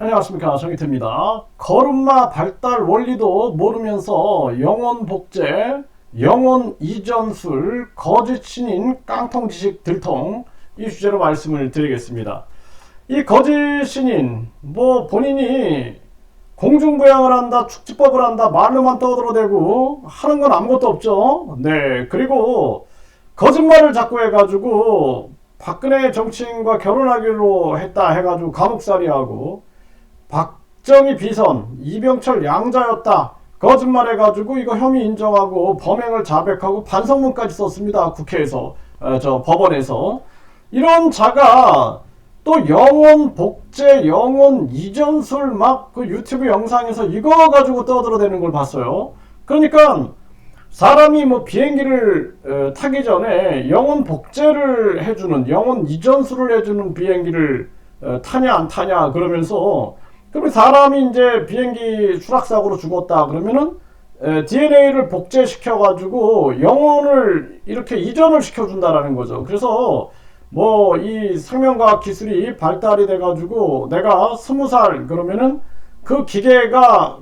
안녕하십니까 정희태입니다. 걸음마 발달 원리도 모르면서 영혼 복제, 영혼 이전술, 거짓 신인 깡통 지식 들통 이 주제로 말씀을 드리겠습니다. 이 거짓 신인 뭐 본인이 공중부양을 한다, 축지법을 한다, 말로만 떠들어대고 하는 건 아무것도 없죠. 네 그리고 거짓말을 자꾸 해가지고 박근혜 정치인과 결혼하기로 했다 해가지고 감옥살이하고 박정희 비선, 이병철 양자였다. 거짓말해가지고 이거 혐의 인정하고 범행을 자백하고 반성문까지 썼습니다. 국회에서, 어, 저 법원에서. 이런 자가 또 영혼 복제, 영혼 이전술 막 그 유튜브 영상에서 이거 가지고 떠들어대는 걸 봤어요. 그러니까 사람이 뭐 비행기를 어, 타기 전에 영혼 복제를 해주는 영혼 이전술을 해주는 비행기를 어, 타냐 안 타냐 그러면서 그러면 사람이 이제 비행기 추락사고로 죽었다 그러면은 에, DNA를 복제시켜 가지고 영혼을 이렇게 이전을 시켜 준다라는 거죠. 그래서 뭐 이 생명과학 기술이 발달이 돼 가지고 내가 스무 살 그러면은 그 기계가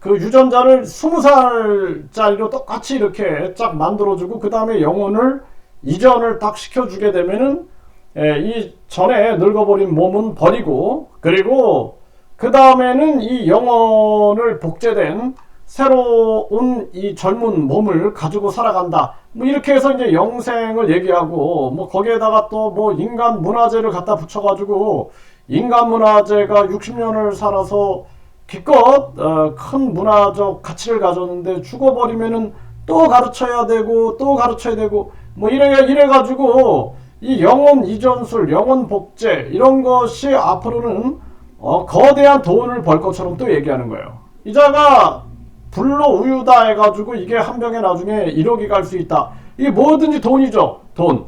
그 유전자를 스무 살짜리로 똑같이 이렇게 쫙 만들어 주고 그 다음에 영혼을 이전을 딱 시켜 주게 되면은 에, 이 전에 늙어버린 몸은 버리고 그리고 그 다음에는 이 영혼을 복제된 새로운 이 젊은 몸을 가지고 살아간다. 뭐 이렇게 해서 이제 영생을 얘기하고 뭐 거기에다가 또 뭐 인간 문화재를 갖다 붙여가지고 인간 문화재가 60년을 살아서 기껏 어, 큰 문화적 가치를 가졌는데 죽어버리면은 또 가르쳐야 되고 또 가르쳐야 되고 뭐 이래 이래 가지고 이 영혼 이전술, 영혼 복제 이런 것이 앞으로는 어, 거대한 돈을 벌 것처럼 또 얘기하는 거예요. 이자가 불로 우유다 해가지고 이게 한 병에 나중에 1억이 갈 수 있다. 이게 뭐든지 돈이죠. 돈.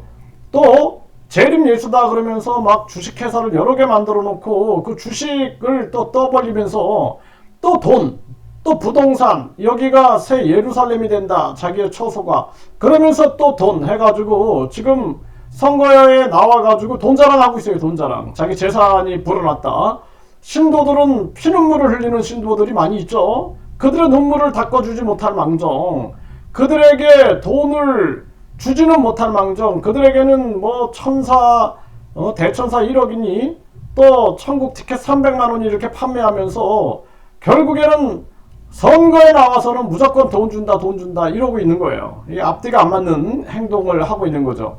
또 재림 예수다 그러면서 막 주식회사를 여러 개 만들어 놓고 그 주식을 또 떠벌리면서 또 돈, 또 부동산, 여기가 새 예루살렘이 된다. 자기의 처소가. 그러면서 또 돈 해가지고 지금 선거에 나와가지고 돈 자랑하고 있어요. 돈 자랑. 자기 재산이 불어났다. 신도들은 피눈물을 흘리는 신도들이 많이 있죠. 그들의 눈물을 닦아주지 못할 망정, 그들에게 돈을 주지는 못할 망정, 그들에게는 뭐 천사, 어, 대천사 1억이니 또 천국 티켓 300만 원이 이렇게 판매하면서 결국에는 선거에 나와서는 무조건 돈 준다, 돈 준다 이러고 있는 거예요. 이 앞뒤가 안 맞는 행동을 하고 있는 거죠.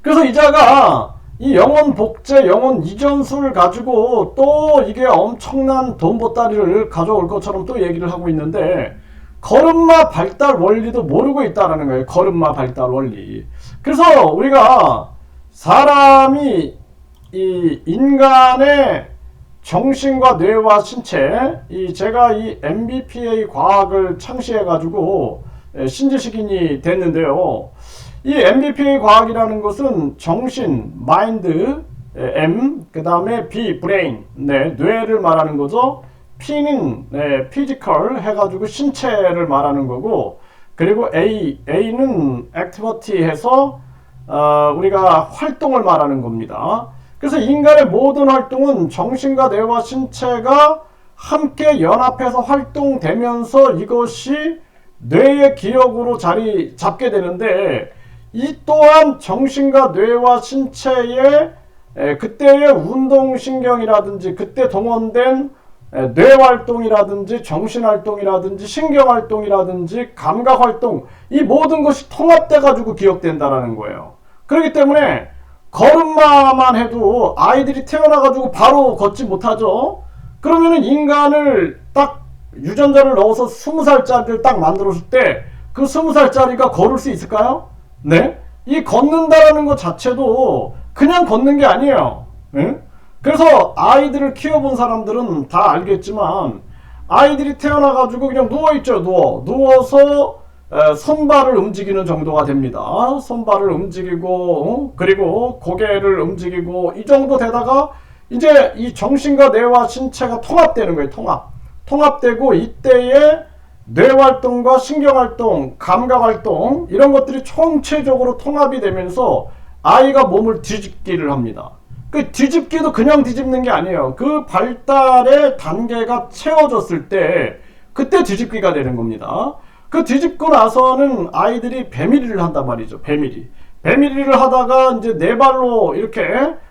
그래서 이자가 이 영혼 복제, 영혼 이전술 가지고 또 이게 엄청난 돈 보따리를 가져올 것처럼 또 얘기를 하고 있는데 걸음마 발달 원리도 모르고 있다라는 거예요. 걸음마 발달 원리. 그래서 우리가 사람이 이 인간의 정신과 뇌와 신체, 이 제가 이 MBPA 과학을 창시해 가지고 신지식인이 됐는데요. 이 MBPA 과학이라는 것은 정신, 마인드, M, 그 다음에 B, 브레인, 네, 뇌를 말하는 거죠. P는 네, 피지컬 해가지고 신체를 말하는 거고, 그리고 A, A는 액티버티 해서 어, 우리가 활동을 말하는 겁니다. 그래서 인간의 모든 활동은 정신과 뇌와 신체가 함께 연합해서 활동되면서 이것이 뇌의 기억으로 자리 잡게 되는데 이 또한 정신과 뇌와 신체의 그때의 운동신경이라든지 그때 동원된 뇌활동이라든지 정신활동이라든지 신경활동이라든지 감각활동 이 모든 것이 통합돼 가지고 기억된다라는 거예요. 그렇기 때문에 걸음마만 해도 아이들이 태어나 가지고 바로 걷지 못하죠. 그러면은 인간을 딱 유전자를 넣어서 20살짜리를 딱 만들었을 때그 20살짜리가 걸을 수 있을까요? 네? 이 걷는다라는 것 자체도 그냥 걷는 게 아니에요. 네? 그래서 아이들을 키워본 사람들은 다 알겠지만 아이들이 태어나가지고 그냥 누워있죠. 누워. 누워서 손발을 움직이는 정도가 됩니다. 손발을 움직이고 어? 그리고 고개를 움직이고 이 정도 되다가 이제 이 정신과 뇌와 신체가 통합되는 거예요. 통합. 통합되고 이때에 뇌활동과 신경활동, 감각활동 이런 것들이 총체적으로 통합이 되면서 아이가 몸을 뒤집기를 합니다. 그 뒤집기도 그냥 뒤집는 게 아니에요. 그 발달의 단계가 채워졌을 때 그때 뒤집기가 되는 겁니다. 그 뒤집고 나서는 아이들이 배밀이를 한단 말이죠. 배밀이. 배밀이를 하다가 이제 네 발로 이렇게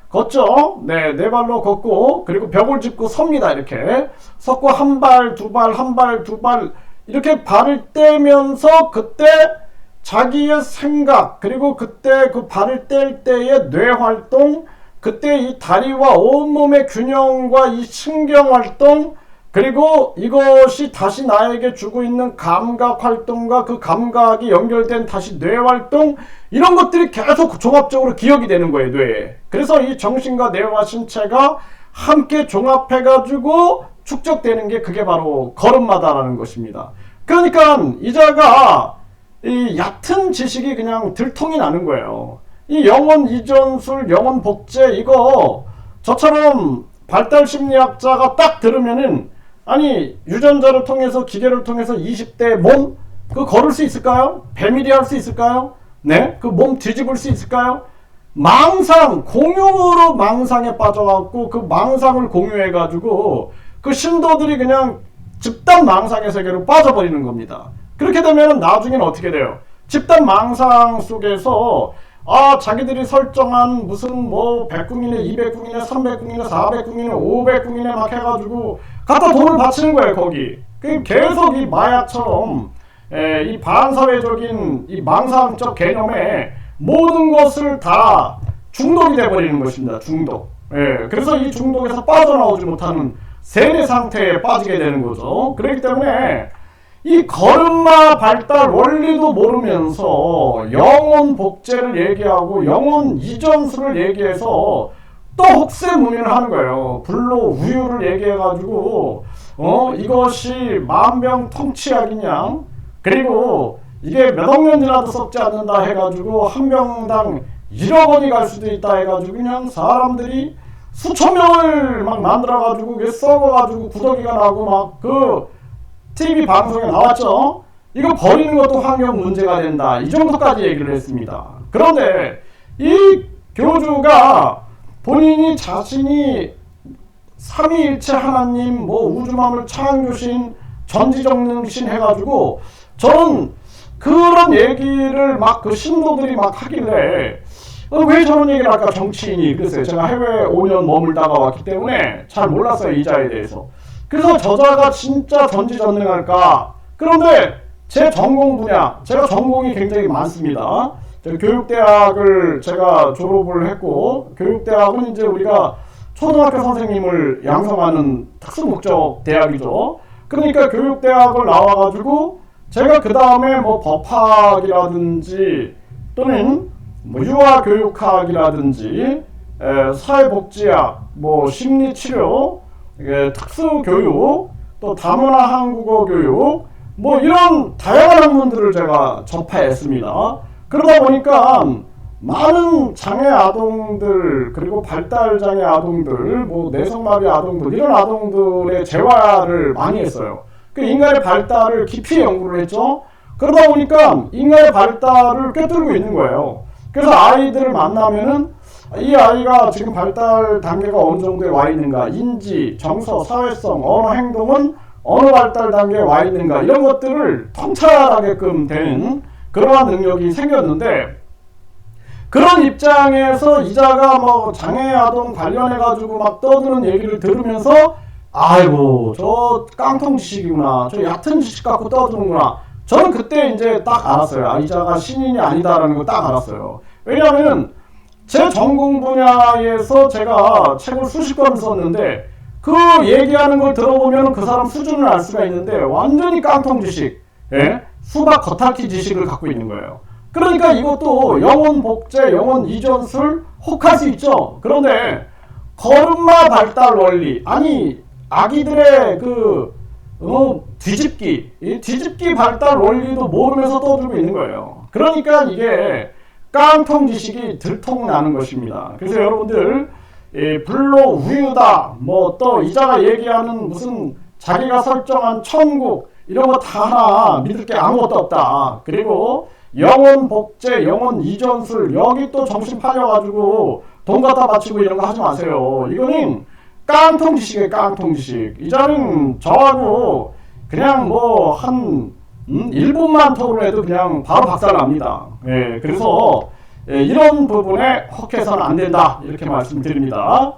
걷죠. 네, 네 발로 걷고 그리고 벽을 짚고 섭니다. 이렇게 섰고 한 발, 두 발, 한 발, 두 발 이렇게 발을 떼면서 그때 자기의 생각 그리고 그때 그 발을 뗄 때의 뇌 활동 그때 이 다리와 온몸의 균형과 이 신경 활동 그리고 이것이 다시 나에게 주고 있는 감각 활동과 그 감각이 연결된 다시 뇌 활동 이런 것들이 계속 종합적으로 기억이 되는 거예요 뇌에. 그래서 이 정신과 뇌와 신체가 함께 종합해 가지고 축적되는 게 그게 바로 걸음마다라는 것입니다 그러니까 이자가 이 얕은 지식이 그냥 들통이 나는 거예요 이 영혼 이전술 영혼 복제 이거 저처럼 발달 심리학자가 딱 들으면은 아니 유전자를 통해서 기계를 통해서 20대 몸 그 걸을 수 있을까요? 배밀이 할 수 있을까요? 네? 그 몸 뒤집을 수 있을까요? 망상 공유로 망상에 빠져갖고 그 망상을 공유해가지고 그 신도들이 그냥 집단 망상의 세계로 빠져버리는 겁니다. 그렇게 되면 나중에는 어떻게 돼요? 집단 망상 속에서 아 자기들이 설정한 무슨 뭐 100궁이네 200궁이네 300궁이네 400궁이네 500궁이네 막 해가지고 갖다 돈을 바치는 거예요 거기 그 계속 이 마약처럼 에, 이 반사회적인 이 망상적 개념에 모든 것을 다 중독이 돼버리는 것입니다 중독 예, 그래서 이 중독에서 빠져나오지 못하는 세뇌 상태에 빠지게 되는 거죠 그렇기 때문에 이 걸음마 발달 원리도 모르면서 영혼 복제를 얘기하고 영혼 이전수를 얘기해서 또 혹세무민을 하는 거예요. 불로 우유를 얘기해가지고 어 이것이 만병통치약이냐 그리고 이게 몇억 년이라도 썩지 않는다 해가지고 한 명당 1억 원이 갈 수도 있다 해가지고 그냥 사람들이 수천 명을 막 만들어가지고 썩어가지고 구더기가 나고 막 그 TV 방송에 나왔죠. 이거 버리는 것도 환경 문제가 된다. 이 정도까지 얘기를 했습니다. 그런데 이 교주가 본인이 자신이 삼위일체 하나님, 뭐 우주만물 창조신, 전지정능신 해가지고 저는 그런 얘기를 막 그 신도들이 막 하길래 어, 왜 저런 얘기를 할까 정치인이 그랬어요. 제가 해외 5년 머물다가 왔기 때문에 잘 몰랐어요 이자에 대해서. 그래서 저자가 진짜 전지전능할까? 그런데 제 전공 분야, 제가 전공이 굉장히 많습니다. 교육대학을 제가 졸업을 했고, 교육대학은 이제 우리가 초등학교 선생님을 양성하는 특수 목적 대학이죠. 그러니까 교육대학을 나와가지고 제가 그 다음에 뭐 법학이라든지 또는 뭐 유아 교육학이라든지 사회복지학, 뭐 심리치료, 특수교육, 또 다문화 한국어 교육, 뭐 이런 다양한 학문들을 제가 접했습니다. 그러다 보니까 많은 장애 아동들 그리고 발달 장애 아동들, 뭐 내성마비 아동들 이런 아동들의 재활을 많이 했어요. 그 인간의 발달을 깊이 연구를 했죠. 그러다 보니까 인간의 발달을 꿰뚫고 있는 거예요. 그래서 아이들을 만나면은 이 아이가 지금 발달 단계가 어느 정도에 와 있는가, 인지, 정서, 사회성, 언어, 행동은 어느 발달 단계에 와 있는가, 이런 것들을 통찰하게끔 되는 그러한 능력이 생겼는데, 그런 입장에서 이자가 뭐 장애 아동 관련해 가지고 막 떠드는 얘기를 들으면서, 아이고, 저 깡통 지식이구나, 저 얕은 지식 갖고 떠드는구나. 저는 그때 이제 딱 알았어요. 아, 이자가 신인이 아니다라는 걸 딱 알았어요. 왜냐하면, 제 전공 분야에서 제가 책을 수십 권 썼는데 그 얘기하는 걸 들어보면 그 사람 수준을 알 수가 있는데 완전히 깡통 지식, 예? 수박 겉핥기 지식을 갖고 있는 거예요. 그러니까 이것도 영혼 복제, 영혼 이전술 혹할 수 있죠. 그런데 걸음마 발달 원리, 아니 아기들의 그 어, 뒤집기, 이 뒤집기 발달 원리도 모르면서 떠들고 있는 거예요. 그러니까 이게 깡통 지식이 들통나는 것입니다. 그래서 여러분들 예, 불로 우유다 뭐 또 이자가 얘기하는 무슨 자기가 설정한 천국 이런 거 다 하나 믿을 게 아무것도 없다. 그리고 영혼 복제, 영혼 이전술 여기 또 정신 팔려가지고 돈 갖다 바치고 이런 거 하지 마세요. 이거는 깡통 지식이에요, 깡통 지식. 이 자는 저하고 그냥 뭐 한 음, 1분만 토론 해도 그냥 바로 박살 납니다. 예, 그래서 예, 이런 부분에 혹해서는 안 된다. 이렇게 말씀드립니다.